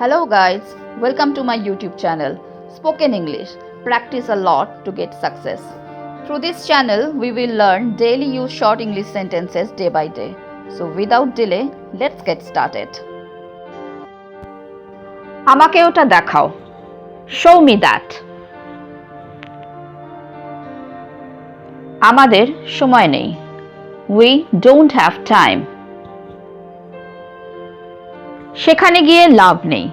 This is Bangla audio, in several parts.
Hello, guys. Welcome to my YouTube channel, Spoken English. Practice a lot to get success. Through this channel, we will learn daily use short English sentences day by day. So, without delay, let's get started. আমাকে ওটা দেখাও শো মি দ্যাট আমাদের সময় নেই উই ডোন্ট হ্যাভ টাইম সেখানে গিয়ে লাভ নেই।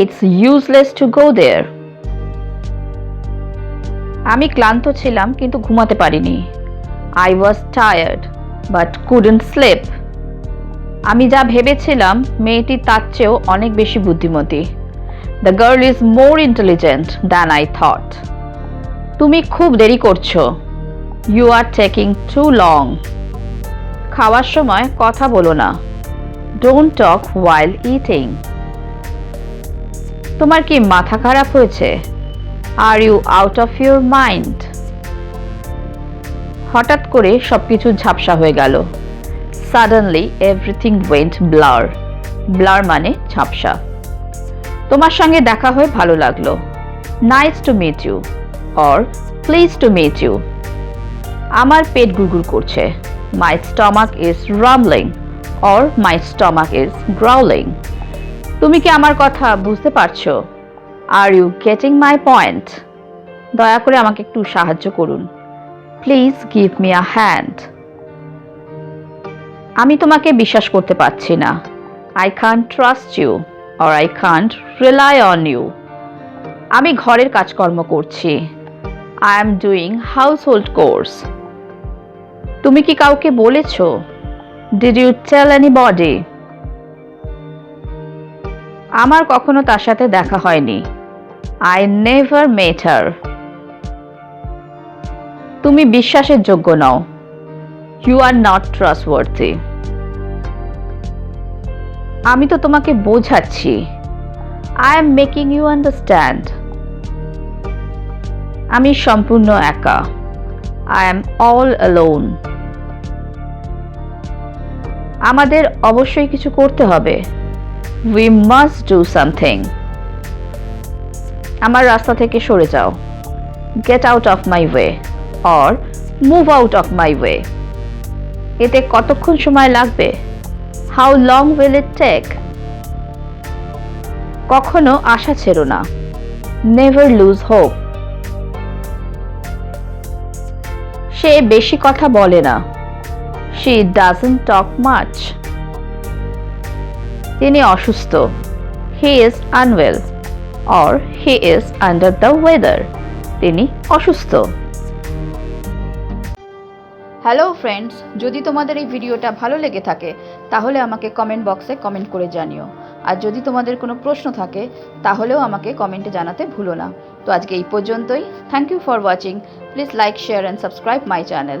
It's useless to go there আমি ক্লান্ত ছিলাম, কিন্তু ঘুমাতে পারিনি। I was tired but couldn't sleep আমি যা ভেবেছিলাম, মেয়েটি তার চেয়েও অনেক বেশি বুদ্ধিমতী। The girl is more intelligent than I thought তুমি খুব দেরি করছ। You are taking too long খাওয়ার সময় কথা বলো না। ডোন্ট টক ওয়াইল ইটিং তোমার কি মাথা খারাপ হয়েছে? Are you out of your mind হঠাৎ করে সবকিছু ঝাপসা হয়ে গেল। Suddenly everything went blur blur মানে ঝাপসা। তোমার সঙ্গে দেখা হয়ে ভালো লাগল। Nice to meet you or please to meet you আমার পেট গুড়গুড় করছে। My stomach is rumbling or my stomach is growling তুমি কি আমার কথা বুঝতে পারছ? Are you getting my point দয়া করে আমাকে একটু সাহায্য করুন। Please give me a hand আমি তোমাকে বিশ্বাস করতে পারছি না। I can't trust you or I can't rely on you আমি ঘরের কাজকর্ম করছি। I am doing household course তুমি কি কাউকে বলেছ did you tell anybody আমার কখনো তার সাথে দেখা হয়নি। আই নেভার মেট হার তুমি বিশ্বাসের যোগ্য নও। ইউ আর নট ট্রাস্টওয়ার্থি আমি তো তোমাকে বোঝাচ্ছি। I am making you understand আমি সম্পূর্ণ একা। আই এম অল অ্যালোন আমাদের অবশ্যই কিছু করতে হবে। উই মাস্ট ডু সামথিং আমার রাস্তা থেকে সরে যাও। Get out of my way or move out of my way এতে কতক্ষণ সময় লাগবে? How long will it take কখনো আশা ছেড়ো না। নেভার লুজ হোপ সে বেশি কথা বলে না। শি ডাজন্ট টক মাচ তিনি অসুস্থ। He is unwell or he is under the weather তিনি অসুস্থ। হ্যালো ফ্রেন্ডস যদি তোমাদের এই ভিডিওটা ভালো লেগে থাকে, তাহলে আমাকে কমেন্ট বক্সে কমেন্ট করে জানিও। আর যদি তোমাদের কোনো প্রশ্ন থাকে, তাহলেও আমাকে কমেন্টে জানাতে ভুলো না। তো আজকে এই পর্যন্তই। Thank you for watching please like share and subscribe my channel